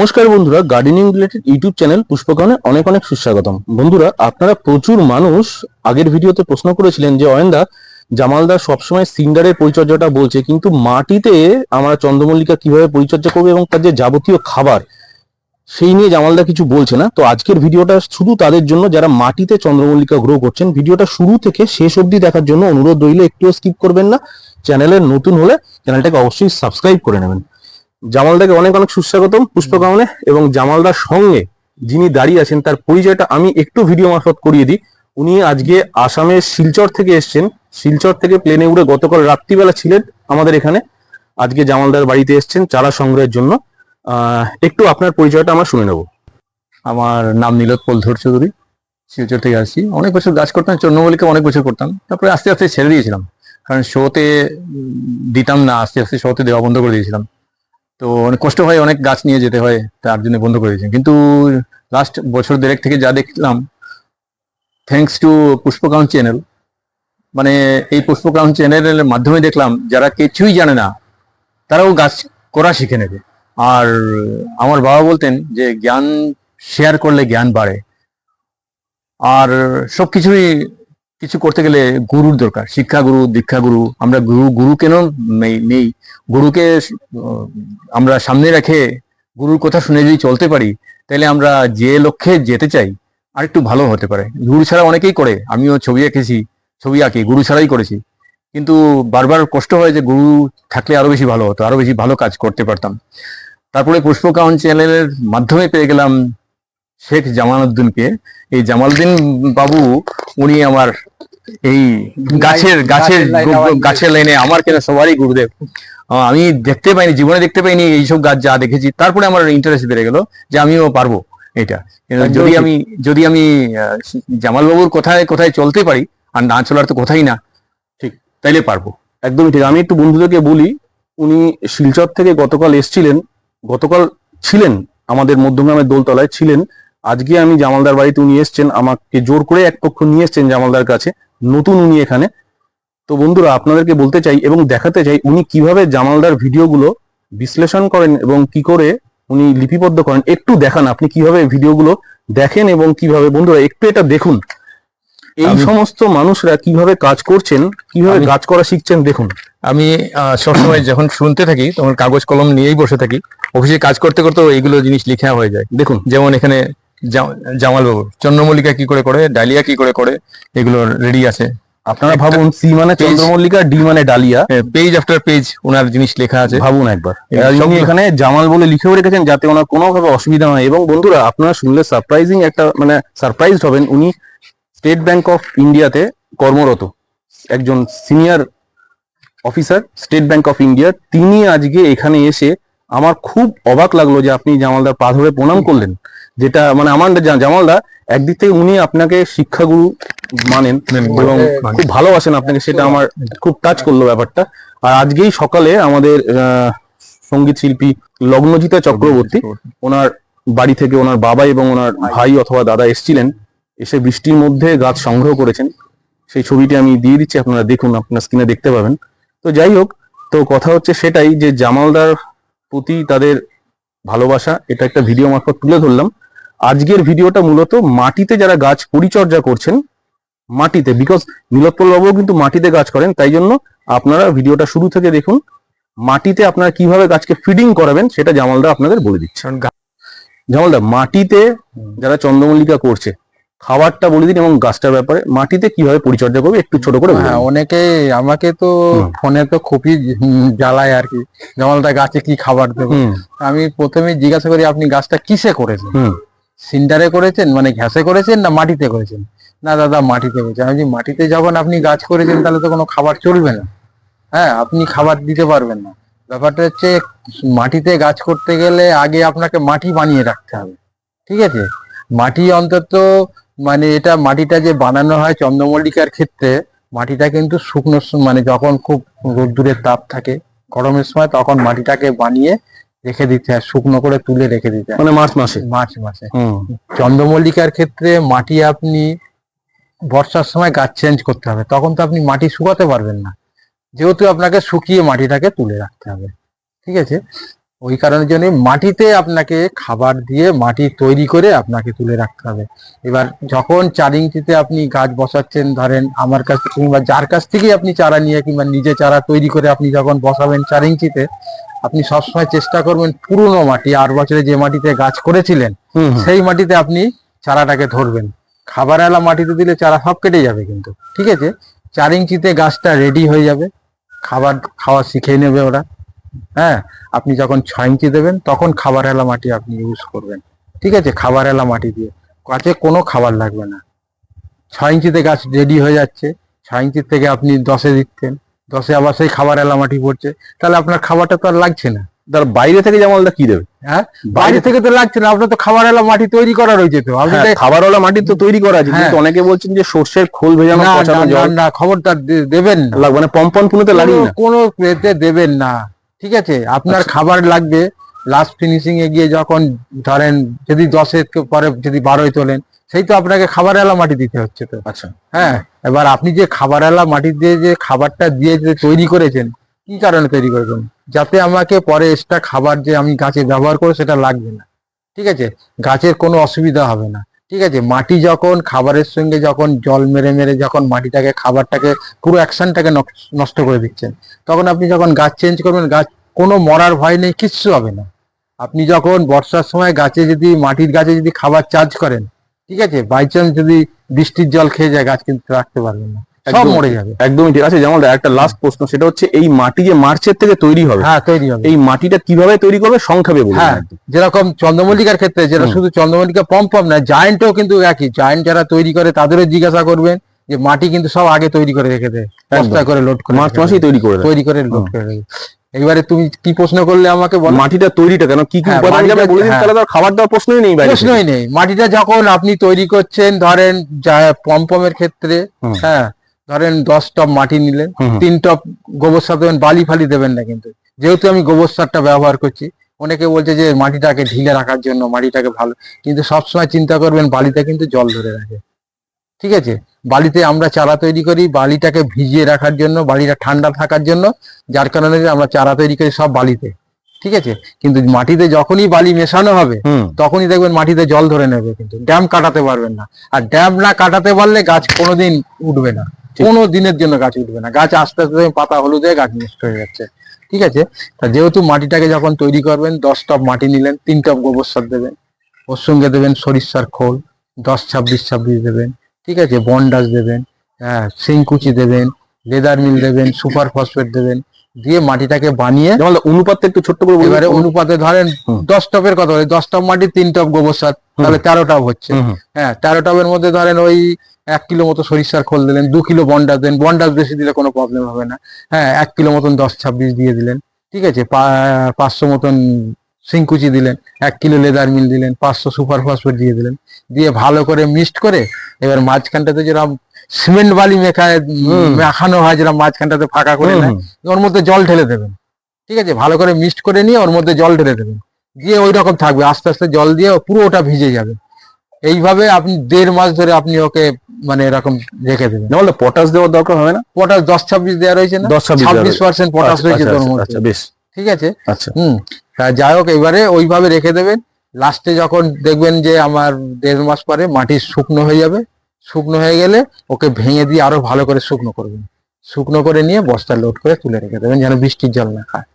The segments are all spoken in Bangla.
নমস্কার বন্ধুরা গার্ডেনিং রিলেটেড ইউটিউব চ্যানেল পুষ্পকরণে অনেক অনেক সুস্বাগতম। বন্ধুরা, আপনারা প্রচুর মানুষ আগের ভিডিওতে প্রশ্ন করেছিলেন যে, অয়েন্দা জামালদার সবসময় সিন্ডারের পরিচর্যাটা বলছে, কিন্তু মাটিতে আমরা চন্দ্রমল্লিকা কীভাবে পরিচর্যা করবে এবং তার যে যাবতীয় খাবার, সেই নিয়ে জামালদা কিছু বলছে না। তো আজকের ভিডিওটা শুধু তাদের জন্য, যারা মাটিতে চন্দ্রমল্লিকা গ্রো করছেন, ভিডিওটা শুরু থেকে শেষ অবধি দেখার জন্য অনুরোধ রইলে, একটুও স্কিপ করবেন না। চ্যানেলের নতুন হলে চ্যানেলটাকে অবশ্যই সাবস্ক্রাইব করে নেবেন। জামালদাকে অনেক অনেক সুস্বাগতম পুষ্পকামনে এবং জামালদার সঙ্গে যিনি দাঁড়িয়ে আছেন তার পরিচয়টা আমি একটু ভিডিও মারফত করিয়ে দিই। উনি আজকে আসামের শিলচর থেকে এসেছেন। শিলচর থেকে প্লেনে উড়ে গতকাল রাত্রিবেলা ছিলেন আমাদের এখানে। আজকে জামালদার বাড়িতে এসেছেন চারা সংগ্রহের জন্য। আহ, একটু আপনার পরিচয়টা আমরা শুনে নেব। আমার নাম নীলোৎপল ধর চৌধুরী। শিলচর থেকে আসছি। অনেক বছর গাছ করতাম চন্দ্রমল্লিকা অনেক বছর করতাম। তারপরে আস্তে আস্তে ছেড়ে দিয়েছিলাম। কারণ শোতে দিতাম না আস্তে আস্তে শোতে দেওয়া বন্ধ করে দিয়েছিলাম। তো অনেক কষ্ট হয়, অনেক গাছ নিয়ে যেতে হয়, তার জন্য বন্ধ করে দিয়েছি। কিন্তু লাস্ট বছর দেড়েক থেকে যা দেখলাম থ্যাঙ্কস টু পুষ্পকাউন্ট চ্যানেল মানে এই পুষ্পকাউন্ট চ্যানেলের মাধ্যমে দেখলাম, যারা কিছুই জানে না, তারাও গাছ করা শিখে নেবে। আর আমার বাবা বলতেন যে, জ্ঞান শেয়ার করলে জ্ঞান বাড়ে। আর সবকিছুই কিছু করতে গেলে গুরুর দরকার শিক্ষা গুরু দীক্ষা গুরু আমরা গুরু গুরু কেন নেই- নেই? গুরুকে আমরা সামনে রেখে গুরুর কথা শুনে যদি চলতে পারি, তাহলে আমরা যে লক্ষ্যে যেতে চাই আর একটু ভালো হতে পারে। গুরু ছাড়া অনেকেই করে, আমিও ছবি এঁকেছি, ছবি আঁকি, গুরু ছাড়াই করেছি। কিন্তু বারবার কষ্ট হয় যে গুরু থাকলে আরও বেশি ভালো হতো, আরও বেশি ভালো কাজ করতে পারতাম। তারপরে পুষ্পকাউন চ্যানেলের মাধ্যমে পেয়ে গেলাম শেখ জামালউদ্দিনকে এই জামালউদ্দিন বাবু উনি আমার এই গাছের গাছের গাছের লাইনে আমার কেন সবারই গুরুদেব? আমি দেখতে পাইনি জীবনে দেখতে পাইনি এইসব গাছ যা দেখেছি। তারপরে আমার ইন্টারেস্ট বেড়ে গেল যে আমিও পারব এটা। যদি আমি যদি আমি আহ, জামাল বাবুর কোথায় কোথায় চলতে পারি আর না চলার তো কোথাই না ঠিক তাইলে পারব। একদমই ঠিক। আমি একটু বন্ধুদেরকে বলি উনি শিলচর থেকে গতকাল এসছিলেন গতকাল ছিলেন আমাদের মধ্যগ্রামের দোলতলায় ছিলেন। আজকে আমি জামালদার বাড়িতে উনি এসছেন আমাকে জোর করে এক পক্ষ নিয়ে এসছেন জামালদার কাছে নতুন উনি এখানে। তো বন্ধুরা আপনাদেরকে বলতে চাই এবং দেখাতে চাই উনি কীভাবে জামালদার ভিডিওগুলো বিশ্লেষণ করেন এবং কি করে উনি লিপিবদ্ধ করেন। একটু দেখান আপনি কীভাবে ভিডিওগুলো দেখেন এবং কীভাবে বন্ধুরা একটু এটা দেখুন। এই সমস্ত মানুষরা কীভাবে কাজ করছেন কীভাবে কাজ করা শিখছেন দেখুন। আমি আহ, সবসময় যখন শুনতে থাকি তখন কাগজ কলম নিয়েই বসে থাকি। অফিসে কাজ করতে করতে এইগুলো জিনিস লেখা হয়ে যায়। দেখুন। যেমন এখানে জা- জামাল বাবু চন্দ্রমল্লিকা কি করে করে ডালিয়া কি করে করে এগুলো রেডি আছে। আপনারা ভাবুন সি মানে চন্দ্রমল্লিকা ডি মানে ডালিয়া। পেজ আফটার পেজ ওনার জিনিস লেখা আছে। ভাবুন একবার। উনি এখানে জামাল বলে লিখেও রেখেছেন যাতে ওনার কোনোভাবে অসুবিধা হয়। এবং বন্ধুরা আপনারা শুনলে সারপ্রাইজিং একটা মানে সারপ্রাইজড হবেন উনি স্টেট ব্যাংক অফ ইন্ডিয়াতে কর্মরত। একজন senior officer State Bank of India তিনি আজকে এখানে এসে আমার খুব অবাক লাগল যে আপনি জামালদার পা ধরে প্রণাম করলেন। যেটা মানে আমার জামালদা একদিক থেকে উনি আপনাকে শিক্ষাগুরু মানেন এবং খুব ভালোবাসেন আপনাকে সেটা আমার খুব টাচ করল ব্যাপারটা। আর আজকেই সকালে আমাদের আহ, সংগীত শিল্পী লগ্নজিতা চক্রবর্তী ওনার বাড়ি থেকে ওনার বাবা এবং ওনার ভাই। অথবা দাদা এসেছিলেন এসে বৃষ্টির মধ্যে গাছ সংগ্রহ করেছেন। সেই ছবিটি আমি দিয়ে দিচ্ছি আপনারা দেখুন আপনার স্ক্রিনে দেখতে পাবেন। তো যাই হোক তো কথা হচ্ছে সেটাই যে জামালদার প্রতি তাদের ভালোবাসা এটা একটা ভিডিও মারফত তুলে ধরলাম। আজকের ভিডিওটা মূলত মাটিতে যারা গাছ পরিচর্যা করছেন মাটিতে বিকজ নীলোৎপল বাবুও কিন্তু মাটিতে গাছ করেন তাই জন্য আপনারা ভিডিওটা শুরু থেকে দেখুন মাটিতে আপনারা কীভাবে গাছকে ফিডিং করাবেন সেটা জামালদা আপনাদের বলে দিচ্ছে। জামালদা মাটিতে যারা চন্দ্রমল্লিকা করছে খাবারটা বলে দিন এবং গাছটার ব্যাপারে মাটিতে কীভাবে পরিচর্যা করবে একটু ছোট করে হ্যাঁ অনেকে আমাকে তো। ফোনে তো খুবই জ্বালায় আর কি জামালদা গাছে কি খাবার দেবো? আমি প্রথমে জিজ্ঞাসা করি আপনি গাছটা কিসে করেছেন? হুম সিন্টারে করেছেন? মানে ঘ্যাসে করেছেন না মাটিতে করেছেন? না দাদা, মাটিতে করেছেন। আমি মাটিতে যখন আপনি গাছ করেছেন তাহলে তো কোনো খাবার চলবে না। হ্যাঁ আপনি খাবার দিতে পারবেন না। ব্যাপারটা হচ্ছে, মাটিতে গাছ করতে গেলে আগে আপনাকে মাটি বানিয়ে রাখতে হবে। ঠিক আছে? মাটি অন্তত মানে এটা মাটিটা যে বানানো হয় চন্দ্রমল্লিকার ক্ষেত্রে, মাটিটা কিন্তু শুকনো মানে যখন খুব রোদ্দুরের তাপ থাকে, গরমের সময় তখন মাটিটাকে বানিয়ে রেখে দিতে হয় শুকনো করে তুলে রেখে দিতে মানে মার্চ মাসে? মার্চ মাসে। চন্দ্রমল্লিকার ক্ষেত্রে মাটি আপনি বর্ষার সময় গাছ চেঞ্জ করতে হবে তখন তো আপনি মাটি শুকাতে পারবেন না। যেহেতু আপনাকে শুকিয়ে মাটিটাকে তুলে রাখতে হবে। ঠিক আছে? ওই কারণের জন্য মাটিতে আপনাকে খাবার দিয়ে মাটি তৈরি করে আপনাকে তুলে রাখতে হবে। এবার যখন চার ইঞ্চিতে আপনি গাছ বসাচ্ছেন ধরেন আমার কাছ থেকে কিংবা যার কাছ থেকেই আপনি চারা নিয়ে কিংবা নিজে চারা তৈরি করে আপনি যখন বসাবেন চার ইঞ্চিতে আপনি সবসময় চেষ্টা করবেন পুরনো মাটি আট বছরে যে মাটিতে গাছ করেছিলেন। সেই মাটিতে আপনি চারাটাকে ধরবেন। খাবার এলা মাটিতে দিলে চারা সব কেটে যাবে কিন্তু ঠিক আছে? চার ইঞ্চিতে গাছটা রেডি হয়ে যাবে খাবার খাওয়া শিখে নেবে ওরা। হ্যাঁ আপনি যখন ছয় ইঞ্চি দেবেন তখন খাবার এলা মাটি আপনি ইউজ করবেন। ঠিক আছে? খাবার এলা মাটি দিয়ে। গাছে কোনো খাবার লাগবে না। ছয় ইঞ্চিতে গাছ রেডি হয়ে যাচ্ছে। ছয় ইঞ্চির থেকে আপনি দশে দিচ্ছেন। দশে আবার সেই খাবার এলা মাটি পড়ছে। তাহলে আপনার খাবারটা তো আর লাগছে না। তার বাইরে থেকে জামালদা কি দেবে? হ্যাঁ? বাইরে থেকে তো লাগছে না। আপনার তো খাবার এলা মাটি তৈরি করা রয়েছে তো। আপনি হ্যাঁ, তো- মাটি তো তৈরি করা আছে। হ্যাঁ। কিন্তু অনেকে বলছেন যে সর্ষের খোল ভেজানো না, পচানো খবরদার দেবেন না। মানে পম্পন পুনেতে লাগিয়ে না কোনো এতে দেবেন না। ঠিক আছে? আপনার আচ্ছা। খাবার লাগবে লাস্ট ফিনিশিং এ গিয়ে যখন ধরেন যদি দশের পরে যদি বারোয় তোলেন সেই তো আপনাকে খাবার এলা মাটি দিতে হচ্ছে তো। আচ্ছা। হ্যাঁ এবার আপনি যে খাবার এলা মাটি দিয়ে যে খাবারটা দিয়ে যে তৈরি করেছেন কি কারণে তৈরি করেছেন? যাতে আমাকে পরে এক্সট্রা খাবার যে আমি গাছে ব্যবহার করব সেটা লাগবে না। ঠিক আছে? গাছের কোনো অসুবিধা হবে না। ঠিক আছে? মাটি যখন, খাবারের সঙ্গে যখন জল মেরে মেরে যখন মাটিটাকে, খাবারটাকে পুরো অ্যাকশনটাকে নষ্ট করে দিচ্ছেন, তখন আপনি যখন গাছ চেঞ্জ করবেন, গাছ, কোনো মরার ভয় নেই, কিচ্ছু হবে না। আপনি যখন বর্ষার সময় গাছে যদি, মাটির গাছে যদি খাবার চার্জ করেন, ঠিক আছে? বাই চান্স যদি বৃষ্টির জল খেয়ে যায়, গাছ কিন্তু রাখতে পারবেন না। সব মরে যাবে। একদমই ঠিক। আছে জামালদা একটা লাস্ট প্রশ্ন সেটা হচ্ছে এই মাটি যে মার্চের থেকে তৈরি হবে হ্যাঁ তৈরি হবে। এই মাটিটা কীভাবে তৈরি করবে? সংক্ষেপে বলুন হ্যাঁ। যেরকম চন্দ্রমল্লিকার ক্ষেত্রে যেটা শুধু চন্দ্রমল্লিকা পম পম না জায়েন্টও কিন্তু একই। জায়েন্ট যারা তৈরি করে তাদেরও জিজ্ঞাসা করবেন যে মাটি কিন্তু সব আগে তৈরি করে রেখে দেয় বস্তায় করে লোড করে মার্চ মাসেই তৈরি করে তৈরি করে লোড করে রেখে দেয়। এইবারে তুমি কি প্রশ্ন করলে আমাকে বলো? মাটিটা তৈরিটা কেন? কি কি হ্যাঁ, উপাদান যাবে বলে দিন হ্যাঁ। তাহলে তো খাবার দেওয়ার প্রশ্নই নেই প্রশ্নই নেই। মাটিটা যখন আপনি তৈরি করছেন ধরেন পম্পমের ক্ষেত্রে হ্যাঁ ধরেন দশ টপ মাটি হুম। তিন টপ গোবর সার দেবেন বালি ফালি দেবেন না কিন্তু। যেহেতু আমি গোবর সারটা ব্যবহার করছি অনেকে বলছে যে মাটিটাকে ঢিলে রাখার জন্য মাটিটাকে ভালো কিন্তু সবসময় চিন্তা করবেন বালিতে কিন্তু জল ধরে রাখে। ঠিক আছে? বালিতে আমরা চারা তৈরি করি বালিটাকে ভিজিয়ে রাখার জন্য বালিটা ঠান্ডা থাকার জন্য যার কারণে আমরা চারা তৈরি করি সব বালিতে। ঠিক আছে? কিন্তু মাটিতে যখনই বালি মেশানো হবে তখনই দেখবেন মাটিতে জল ধরে নেবে কিন্তু ড্যাম কাটাতে পারবেন না। আর ড্যাম না কাটাতে পারলে গাছ কোনোদিন উঠবে না। কোনো দিনের জন্য গাছ উঠবে না। গাছ আস্তে আস্তে পাতা হলুদে গাছ নষ্ট হয়ে যাচ্ছে। ঠিক আছে? তা যেহেতু মাটিটাকে যখন তৈরি করবেন, দশ টপ মাটি নিলেন, তিন টপ গোবর সার দেবেন ওর সঙ্গে দেবেন সরিষার খোল, দশ, ছাব্বিশ ছাব্বিশ দেবেন, ঠিক আছে? বন্ডাস দেবেন হ্যাঁ সিংকুচি দেবেন, লেদার মিল দেবেন, সুপার ফসফেট দেবেন দিয়ে মাটিটাকে বানিয়ে অনুপাতটা একটু ছোট্ট করে এবারে অনুপাতে ধরেন দশ টপের কথা বলে দশ টপ মাটি তিন টপ গোবর সার। তাহলে তেরো টপ হচ্ছে। হ্যাঁ তেরো টপের মধ্যে ধরেন ওই এক কিলো মতো সরিষার খোল দিলেন দু কিলো বন্ডাস দেন। বন্ডাস বেশি দিলে কোনো প্রবলেম হবে না। হ্যাঁ এক কিলো মতন দশ ছাব্বিশ দিয়ে দিলেন। ঠিক আছে? পাঁচশো মতন সিংকুচি দিলেন এক কিলো লেদার মিল দিলেন পাঁচশো সুপার ফসফেট দিয়ে দিলেন। দিয়ে ভালো করে মিক্সড করে এবার মাঝখানটাতে যেরকম সিমেন্ট বালি। মেখানো হয় যেরকম মাঝখানটাতে ফাঁকা করে নেয় ওর মধ্যে জল ঢেলে দেবেন। ঠিক আছে? ভালো করে মিক্সড করে নিয়ে ওর মধ্যে জল ঢেলে দেবেন। দিয়ে ওই রকম থাকবে আস্তে আস্তে জল দিয়ে পুরো ওটা ভিজে যাবে। এইভাবে আপনি দেড় মাস ধরে আপনি ওকে মানে এরকম রেখে দেবেন। জামালদা পটাশ দেওয়ার দরকার হবে না? পটাশ দশ ছাব্বিশ দেওয়া রয়েছে না? দশ ছাব্বিশ। পার্সেন্ট পটাশ রয়েছে আচ্ছা, তোর আচ্ছা, মধ্যে। আচ্ছা বেশ। ঠিক আছে? আচ্ছা। হুম। তা যাই হোক এবারে ওইভাবে রেখে দেবেন। লাস্টে যখন দেখবেন যে আমার দেড় মাস পরে মাটি শুকনো হয়ে যাবে শুকনো হয়ে গেলে ওকে ভেঙে দিয়ে আরও ভালো করে শুকনো করবেন শুকনো করে নিয়ে বস্তা লোড করে তুলে রেখে দেবেন যেন বৃষ্টির জল না খায়।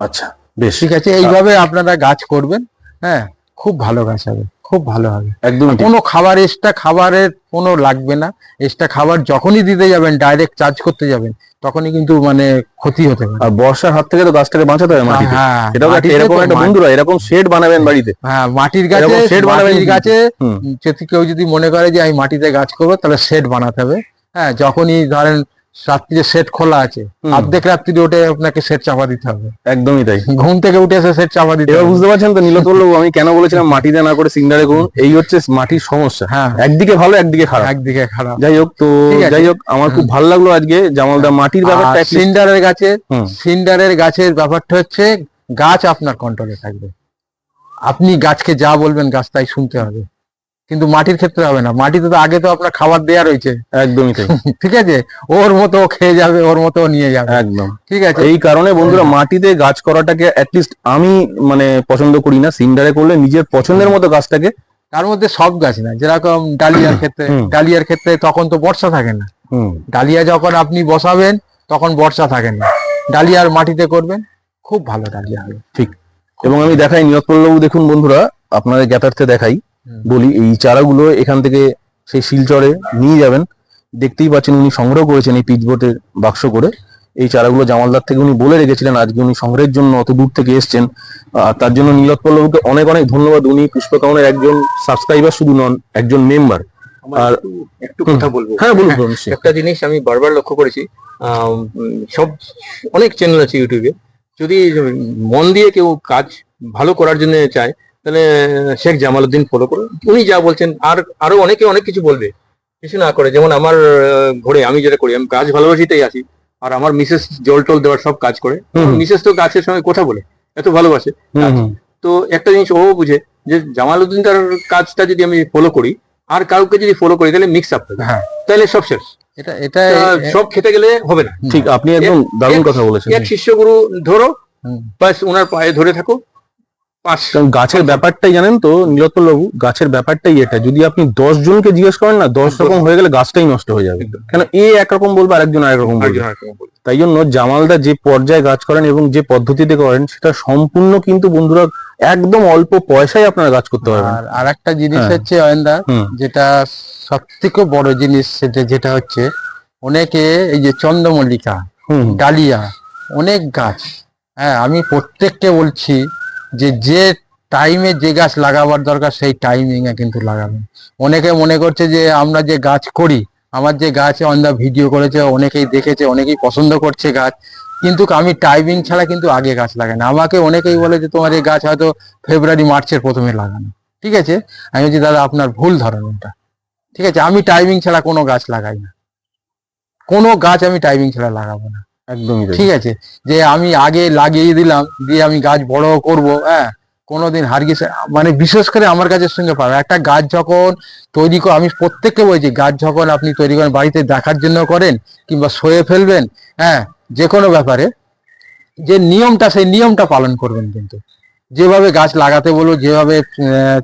আচ্ছা বেশ। ঠিক আছে এইভাবে আপনারা গাছ করবেন হ্যাঁ খুব ভালো গাছ হবে। খুব ভালো হবে। একদমই ঠিক। কোনো খাবার এক্সট্রা খাবারের কোনো লাগবে না। এক্সট্রা খাবার যখনই দিতে যাবেন ডাইরেক্ট চার্জ করতে যাবেন তখনই কিন্তু মানে ক্ষতি হতে পারে। আর বর্ষার হাত থেকে তো গাছটাকে বাঁচাতে হবে মাটিতে। হ্যাঁ সেটাও এরকম একটা বন্ধুরা এরকম শেড বানাবেন বাড়িতে। হ্যাঁ মাটির গাছে shed বানাবেন গাছে যদি কেউ যদি মনে করে যে আমি মাটিতে গাছ করব তাহলে শেড বানাতে হবে। হ্যাঁ যখনই ধরেন রাত্রিরে শেড খোলা আছে। অর্ধেক রাত্রিরে উঠে আপনাকে শেড চাপা দিতে হবে। একদমই তাই। ঘুম থেকে উঠে এসে শেড চাপা দিতে এবার হবে। বুঝতে পারছেন তো নীলতল আমি কেন বলেছিলাম মাটিতে না করে সিঙ্গারে করুন? এই হচ্ছে মাটির সমস্যা। হ্যাঁ। একদিকে ভালো একদিকে খারাপ। একদিকে খারাপ। যাই হোক তো যাই হোক আমার খুব ভালো লাগল আজকে জামালদা মাটির ব্যাপারটা সিন্ডারের গাছে। সিন্ডারের গাছের ব্যাপারটা হচ্ছে গাছ আপনার কন্ট্রোলে থাকবে। আপনি গাছকে যা বলবেন গাছ তাই শুনতে হবে। কিন্তু মাটির ক্ষেত্রে হবে না। মাটিতে তো আগে তো আপনার খাবার দেয়া রয়েছে। একদমই ঠিক আছে? ওর মতো খেয়ে যাবে ওর মতো নিয়ে যাবে। একদম। ঠিক আছে? এই কারণে বন্ধুরা মাটিতে গাছ করাটাকে অ্যাটলিস্ট আমি মানে পছন্দ করি না। সিন্ডারে করলে নিজের পছন্দের মতো গাছটাকে তার মধ্যে সব গাছ না যেরকম ডালিয়ার ক্ষেত্রে ডালিয়ার ক্ষেত্রে তখন তো বর্ষা থাকে না। হুম। ডালিয়া যখন আপনি বসাবেন তখন বর্ষা থাকে না। ডালিয়ার মাটিতে করবেন খুব ভালো ডালিয়া হবে। ঠিক। এবং আমি দেখাই নিয়তপল্লবাবু দেখুন বন্ধুরা আপনাদের জ্ঞাতার্থে দেখাই। বলি এই চারাগুলো এখান থেকে সেই শিলচরে নিয়ে যাবেন। দেখতেই পাচ্ছেন উনি সংগ্রহ করেছেন এই পিচবোর্ডের বাক্স করে। এই চারাগুলো জামালদার থেকে উনি বলে রেখেছিলেন আজকে উনি সংগ্রহের জন্য অত দূর থেকে এসছেন। আর তার জন্য নীলতপল্লবাবুকে অনেক অনেক ধন্যবাদ। উনি পুষ্পকাউনের একজন সাবস্ক্রাইবার শুধু নন একজন মেম্বার আর একটু কথা বলব। হ্যাঁ বলুন একটা জিনিস আমি বারবার লক্ষ্য করেছি সব অনেক চ্যানেল আছে ইউটিউবে যদি মন দিয়ে কেউ কাজ ভালো করার জন্য চায় তাহলে শেখ জামালউদ্দিন ফলো করুন। উনি যা বলছেন আর আরও অনেকে অনেক কিছু বলবে। কিছু না করে যেমন আমার ঘরে আমি যেটা করি আমি কাজ ভালোবাসিতেই আছি আর আমার মিসেস জল টল দেওয়ার সব কাজ করে। মিসেস তো গাছের সঙ্গে কথা বলে এত ভালোবাসে। তো একটা জিনিস ও বুঝে যে জামালউদ্দিন তার কাজটা যদি আমি ফলো করি আর কাউকে যদি ফলো করি তাহলে মিক্স আপ হ্যাঁ। তাহলে সব শেষ। এটা এটা সব খেতে গেলে হবে না। ঠিক আপনি একদম দারুণ কথা বলেছেন। এক শিষ্যগুরু ধরো হুম। বাস ওনার পায়ে ধরে থাকো। কারণ গাছের ব্যাপারটাই জানেন তো নীলতপল্লবাবু গাছের ব্যাপারটাই এটা। যদি আপনি দশ জনকে জিজ্ঞেস করেন না দশ রকম হয়ে গেলে গাছটাই নষ্ট হয়ে যাবে। কেন এ একরকম বলবে আরেকজন আরেক রকম আরেকরকম বলবে। তাই জন্য জামালদা যে পর্যায়ে গাছ করেন এবং যে পদ্ধতিতে করেন সেটা সম্পূর্ণ কিন্তু বন্ধুরা একদম অল্প পয়সায় আপনারা গাছ করতে পারবেন। আর আর একটা জিনিস হ্যাঁ। হচ্ছে অয়েন্দা যেটা সব থেকে বড় জিনিস সেটা যেটা হচ্ছে অনেকে এই যে চন্দ্রমল্লিকা হুম। ডালিয়া অনেক গাছ হ্যাঁ আমি প্রত্যেককে বলছি যে যে টাইমে যে গাছ লাগাবার দরকার সেই টাইমিং এ কিন্তু লাগাবেন অনেকে মনে করছে যে, আমরা যে গাছ করি, আমার যে গাছ অন দা ভিডিও করেছে, অনেকেই দেখেছে, অনেকেই পছন্দ করছে গাছ, কিন্তু আমি টাইমিং ছাড়া কিন্তু আগে গাছ লাগাই না। আমাকে অনেকেই বলে যে, তোমার এই গাছ হয়তো ফেব্রুয়ারি মার্চের প্রথমে লাগানো। ঠিক আছে? আমি বলছি, দাদা, আপনার ভুল ধারণাটা। ঠিক আছে? আমি টাইমিং ছাড়া কোনো গাছ লাগাই না। কোনো গাছ আমি টাইমিং ছাড়া লাগাবো না। একদমই ঠিক আছে? যে আমি আগে লাগিয়ে দিলাম, দিয়ে আমি গাছ বড় করব হ্যাঁ? কোনোদিন হারগিস মানে বিশেষ করে আমার গাছের সঙ্গে পাবে একটা গাছ যখন তৈরি করে আমি প্রত্যেককে বলছি, গাছ যখন আপনি তৈরি করেন, বাড়িতে দেখার জন্য করেন, কিংবা সয়ে ফেলবেন হ্যাঁ? যে কোনো ব্যাপারে, যে নিয়মটা, সেই নিয়মটা পালন করবেন কিন্তু। যেভাবে গাছ লাগাতে বলব, যেভাবে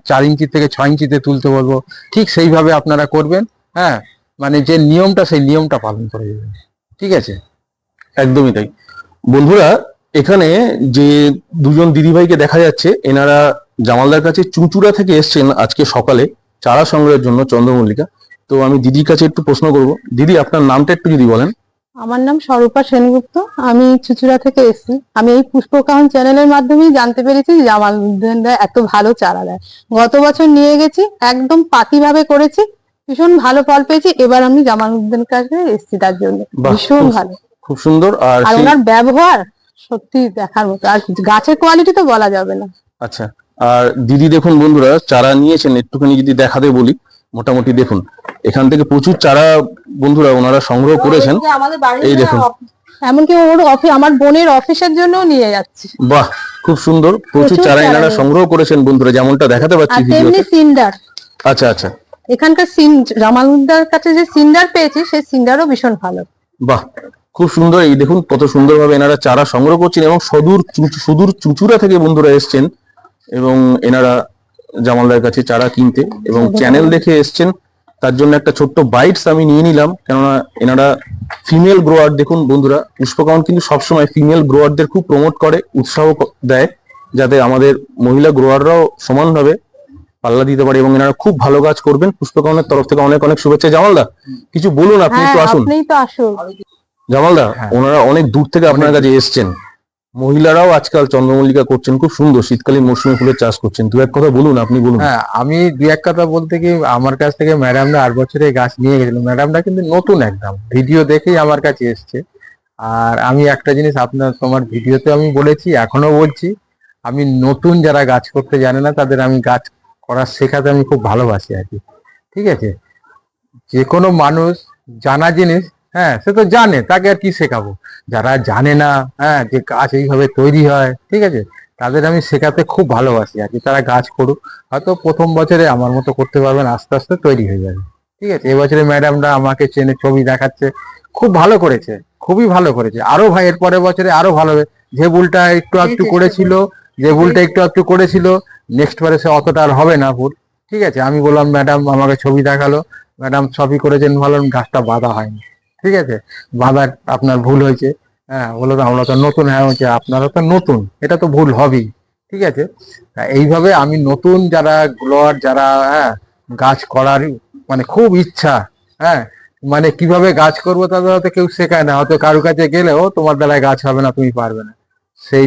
চার ইঞ্চি থেকে ছয় ইঞ্চিতে তুলতে বলব, ঠিক সেইভাবে আপনারা করবেন হ্যাঁ? মানে যে নিয়মটা, সেই নিয়মটা পালন করে ঠিক আছে? একদমই তাই। বন্ধুরা এখানে যে দুজন দিদিভাইকে দেখা যাচ্ছে এনারা জামালদার কাছে চুঁচুড়া থেকে এসছেন আজকে সকালে চারা সংগ্রহের জন্য চন্দ্রমল্লিকা। তো আমি দিদির কাছে একটু প্রশ্ন করব। দিদি আপনার নামটা একটু যদি বলেন। আমার নাম স্বরূপা সেনগুপ্ত। আমি চুচুড়া থেকে এসেছি। আমি এই পুষ্পকাহন চ্যানেলের মাধ্যমেই জানতে পেরেছি যে উদ্দিনরা এত ভালো চারা দেয়। গত বছর নিয়ে গেছি একদম পাতিভাবে করেছি। ভীষণ ভালো ফল পেয়েছি। এবার আমি জামাল উদ্দিন কাছে এসেছি তার জন্য। ভীষণ ভালো। খুব সুন্দর আর আর ওনার ব্যবহার সত্যি দেখার মতো। আর গাছের কোয়ালিটি তো বলা যাবে না। আচ্ছা আর দিদি দেখুন বন্ধুরা চারা নিয়েছেন একটুখানি যদি দেখাতে বলি মোটামুটি দেখুন। এখান থেকে প্রচুর চারা বন্ধুরা ওনারা সংগ্রহ করেছেন। এই দেখুন। এমনকি ওর অফিস আমার বোনের অফিসের জন্য নিয়ে যাচ্ছি। বাহ খুব সুন্দর। প্রচুর চারা এনারা সংগ্রহ করেছেন বন্ধুরা যেমনটা দেখাতে পাচ্ছি তেমনি সিন্ডার। আচ্ছা আচ্ছা। এখানকার সিন জামালুদ্দার কাছে যে সিন্ডার পেয়েছি সেই সিন্ডারও ভীষণ ভালো। বাহ খুব সুন্দর এই দেখুন কত সুন্দরভাবে এনারা চারা সংগ্রহ করছেন এবং সদূর সুদূর চুচুড়া থেকে বন্ধুরা এসছেন এবং এনারা জামালদার কাছে চারা কিনতে এবং চ্যানেল দেখে এসছেন। তার জন্য একটা ছোট্ট বাইটস আমি নিয়ে নিলাম কেননা এনারা ফিমেল গ্রোয়ার দেখুন বন্ধুরা পুষ্পকাউন কিন্তু সবসময় ফিমেল গ্রোয়ারদের খুব প্রমোট করে উৎসাহ দেয় যাতে আমাদের মহিলা গ্রোয়াররাও সমানভাবে পাল্লা দিতে পারে এবং এনারা খুব ভালো কাজ করবেন। পুষ্পকাউনের তরফ থেকে অনেক অনেক শুভেচ্ছা। জামালদা কিছু বলুন আপনি হ্যাঁ একটু তো আসুন। জামালদা হ্যাঁ। ওনারা অনেক দূর থেকে আপনার কাছে এসছেন। মহিলারাও আজকাল চন্দ্রমল্লিকা করছেন খুব সুন্দর শীতকালীন মৌসুমী ফুলের চাষ করছেন। দু এক কথা বলুন আপনি বলুন। হ্যাঁ আমি দু এক কথা বলতে কি আমার কাছ থেকে ম্যাডামরা আট বছরে গাছ নিয়ে গেছিল। ম্যাডামরা কিন্তু নতুন একদম ভিডিও দেখেই আমার কাছে এসছে। আর আমি একটা জিনিস আপনার তোমার ভিডিওতে আমি বলেছি এখনও বলছি আমি নতুন যারা গাছ করতে জানে না তাদের আমি গাছ করা শেখাতে আমি খুব ভালোবাসি আর কি। ঠিক আছে? যে কোনো মানুষ জানা জিনিস হ্যাঁ সে তো জানে তাকে আর কি শেখাবো? যারা জানে না হ্যাঁ যে গাছ এইভাবে তৈরি হয় ঠিক আছে? তাদের আমি শেখাতে খুব ভালোবাসি আর কি তারা গাছ করুক হয়তো প্রথম বছরে আমার মতো করতে পারবেন আস্তে আস্তে তৈরি হয়ে যাবে ঠিক আছে? এবছরে ম্যাডামরা আমাকে চেনে ছবি দেখাচ্ছে খুব ভালো করেছে খুবই ভালো করেছে। আরও ভাই এর পরের বছরে আরও ভালো হবে। যে ভুলটা একটু একটু করেছিল যে ভুলটা একটু একটু করেছিল নেক্সট বারে সে অতটা আর হবে না ভুল ঠিক আছে? আমি বললাম ম্যাডাম আমাকে ছবি দেখাল ম্যাডাম ছবি করেছেন ভালো গাছটা বাঁধা হয়নি। ঠিক আছে? বাঁধা আপনার ভুল হয়েছে। হ্যাঁ তো, আমরা তো নতুন হ্যাঁ হচ্ছে আপনারা তো নতুন। এটা তো ভুল হবেই, ঠিক আছে? এইভাবে আমি নতুন যারা গ্লোয়ার যারা হ্যাঁ গাছ করার মানে খুব ইচ্ছা হ্যাঁ মানে কীভাবে গাছ করব তাদের হয়তো কেউ শেখায় না। হয়তো কারও কাছে গেলেও তোমার দ্বারায় গাছ হবে না, তুমি পারবে না। সেই,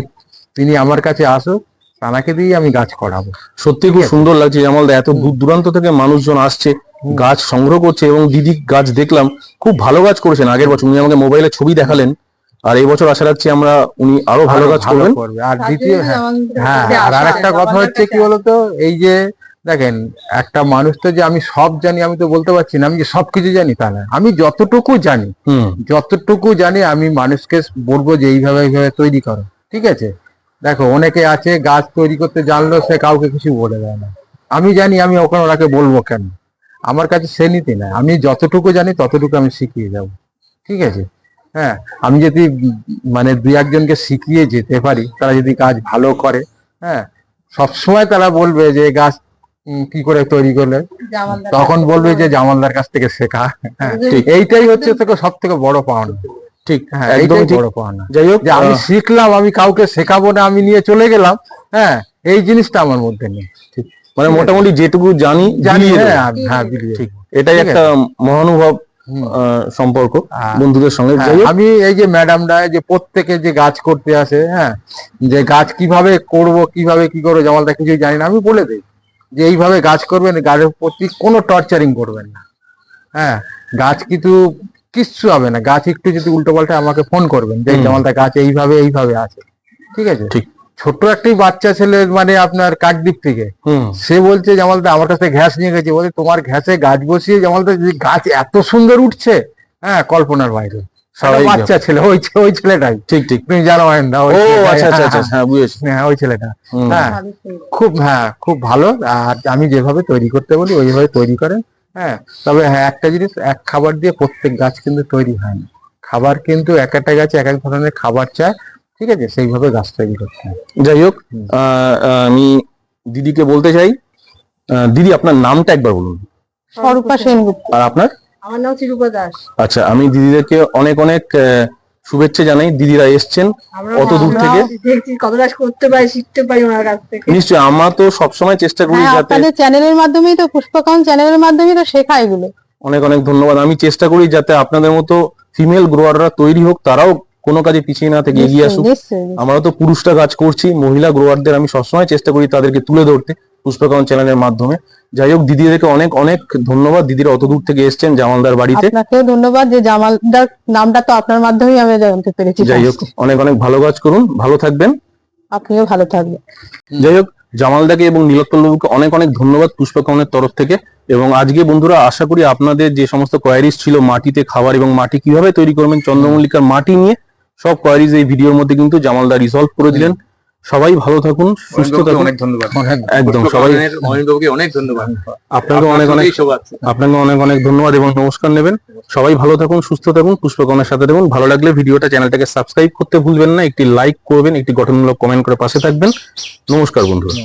তিনি আমার কাছে আসুক তানাকে দিয়ে আমি গাছ করাবো। সত্যি খুব সুন্দর লাগছে জামালদা এত দূর দূরান্ত থেকে মানুষজন আসছে গাছ সংগ্রহ করছে এবং দিদি গাছ দেখলাম খুব ভালো গাছ করেছেন আগের বছর। উনি আমাকে মোবাইলে ছবি দেখালেন আর এই বছর আশা রাখছি আমরা উনি আরও ভালো আরও গাছ করবেন। আর দ্বিতীয় হ্যাঁ হ্যাঁ আর আরেকটা কথা হচ্ছে কি বলতো? এই যে দেখেন একটা মানুষ তো যে আমি সব জানি আমি তো বলতে পারছি না আমি যে সবকিছু জানি তা না। আমি যতটুকু জানি হুম। যতটুকু জানি আমি মানুষকে বলব যে এইভাবে এইভাবে তৈরি করো। ঠিক আছে? দেখো অনেকে আছে গাছ তৈরি করতে জানলো সে কাউকে কিছু বলে দেয় না। আমি জানি আমি ওখানে ওনাকে বলব কেন? আমার কাছে সে নীতি না আমি যতটুকু জানি ততটুকু আমি শিখিয়ে যাব। ঠিক আছে? হ্যাঁ আমি যদি মানে দুই একজনকে শিখিয়ে যেতে পারি তারা যদি কাজ ভালো করে হ্যাঁ সবসময় তারা বলবে যে গাছ কি করে তৈরি করলে? তখন বলবে যে জামালদার কাছ থেকে শেখা। হ্যাঁ ঠিক। এইটাই হচ্ছে থেকে সব থেকে বড় পাওনা। ঠিক হ্যাঁ একদম বড় পাওনা। যাই হোক আমি শিখলাম আমি কাউকে শেখাবো না আমি নিয়ে চলে গেলাম। হ্যাঁ এই জিনিসটা আমার মধ্যে নেই। মানে মোটামুটি যেটুকু জানি জানি হ্যাঁ হ্যাঁ ঠিক। এটাই একটা মহানুভব সম্পর্ক বন্ধুদের সঙ্গে। আমি এই যে ম্যাডামরা যে প্রত্যেকে যে গাছ করতে আসে হ্যাঁ যে গাছ কীভাবে করব কীভাবে কি করব জামালদা কিছুই জানি না আমি বলে দিই যে এইভাবে গাছ করবেন গাছের প্রতি কোনো টর্চারিং করবেন না। হ্যাঁ গাছ কিন্তু কিচ্ছু হবে না। গাছ একটু যদি উল্টো পাল্টা আমাকে ফোন করবেন যে। জামালদা গাছ এইভাবে এইভাবে আছে। ঠিক আছে? ঠিক। ছোট্ট একটি বাচ্চা ছেলে মানে আপনার কাকদ্বীপ থেকে সে বলছে জামালদা আমার কাছে ঘ্যাস নিয়ে গেছে। বলে তোমার ঘ্যাসে গাছ বসিয়ে জামালদা যে গাছ এত সুন্দর উঠছে হ্যাঁ কল্পনার বাইরে। বাচ্চা ছেলে ওই ওই ছেলেটাই। ঠিক ঠিক। তুমি জানো না ও আচ্ছা আচ্ছা আচ্ছা হ্যাঁ বুঝেছি। হ্যাঁ ওই ছেলেটা। হ্যাঁ খুব হ্যাঁ খুব ভালো। আর আমি যেভাবে তৈরি করতে বলি ওইভাবে তৈরি করে হ্যাঁ তবে হ্যাঁ একটা জিনিস এক খাবার দিয়ে প্রত্যেক গাছ কিন্তু তৈরি হয় না। খাবার কিন্তু এক একটা গাছ এক এক ধরনের খাবার চায় ঠিক আছে? সেইভাবে গাছ তৈরি করতে হয়। যাই হোক আমি দিদিকে বলতে চাই দিদি আপনার নামটা একবার বলুন। স্বরূপা সেনগুপ্ত। আর আপনার? আমার নাম চিরূপা দাস। আচ্ছা আমি দিদিদেরকে অনেক অনেক আহ, শুভেচ্ছা জানাই। দিদিরা এসছেন কত দূর থেকে? দেখছি কত করতে পারি শিখতে পারি ওনার কাছ থেকে। নিশ্চয়ই আমরা তো সবসময় চেষ্টা করি হ্যাঁ যাতে আপনাদের চ্যানেলের মাধ্যমেই তো পুষ্পকাউন চ্যানেলের মাধ্যমেই তো শেখা এগুলো। অনেক অনেক ধন্যবাদ। আমি চেষ্টা করি যাতে আপনাদের মতো ফিমেল গ্রোয়াররা তৈরি হোক তারাও কোনো কাজে পিছিয়ে না থেকে এগিয়ে আসুক। আমরা তো পুরুষরা কাজ করছি মহিলা গ্রোয়ারদের আমি সবসময় চেষ্টা করি তাদেরকে তুলে ধরতে। পুষ্পকাউন চ্যানেলের মাধ্যমে। যাই হোক দিদিদেরকে অনেক অনেক ধন্যবাদ। দিদিরা অত দূর থেকে এসছেন জামালদার বাড়িতে। আপনাকেও ধন্যবাদ যে জামালদার নামটা তো আপনার মাধ্যমেই আমি জানতে পেরেছি যাই হোক অনেক অনেক ভালো কাজ করুন ভালো থাকবেন। আপনিও ভালো থাকবেন। যাই হোক জামালদাকে এবং নীলোৎপল বাবুকে অনেক অনেক ধন্যবাদ পুষ্পকাউনের তরফ থেকে। এবং আজকে বন্ধুরা আশা করি আপনাদের যে সমস্ত কোয়ারিজ ছিল মাটিতে খাবার এবং মাটি কীভাবে তৈরি করবেন চন্দ্রমল্লিকার মাটি নিয়ে সব কোয়ারিজ এই ভিডিওর মধ্যে কিন্তু জামালদা রিসলভ করে দিলেন। সবাই ভালো থাকুন সুস্থ থাকুন। অনেক ধন্যবাদ। একদম সবাই অনিন্দবাবুকে অনেক ধন্যবাদ। আপনাকে অনেক অনেক শোভাচ্ছে। আপনাকে অনেক অনেক ধন্যবাদ এবং নমস্কার নেবেন। সবাই ভালো থাকুন সুস্থ থাকুন পুষ্পকনের সাথে থাকুন। ভালো লাগলে ভিডিওটা চ্যানেলটাকে সাবস্ক্রাইব করতে ভুলবেন না। একটি লাইক করবেন একটি গঠনমূলক কমেন্ট করে পাশে থাকবেন। নমস্কার বন্ধুরা।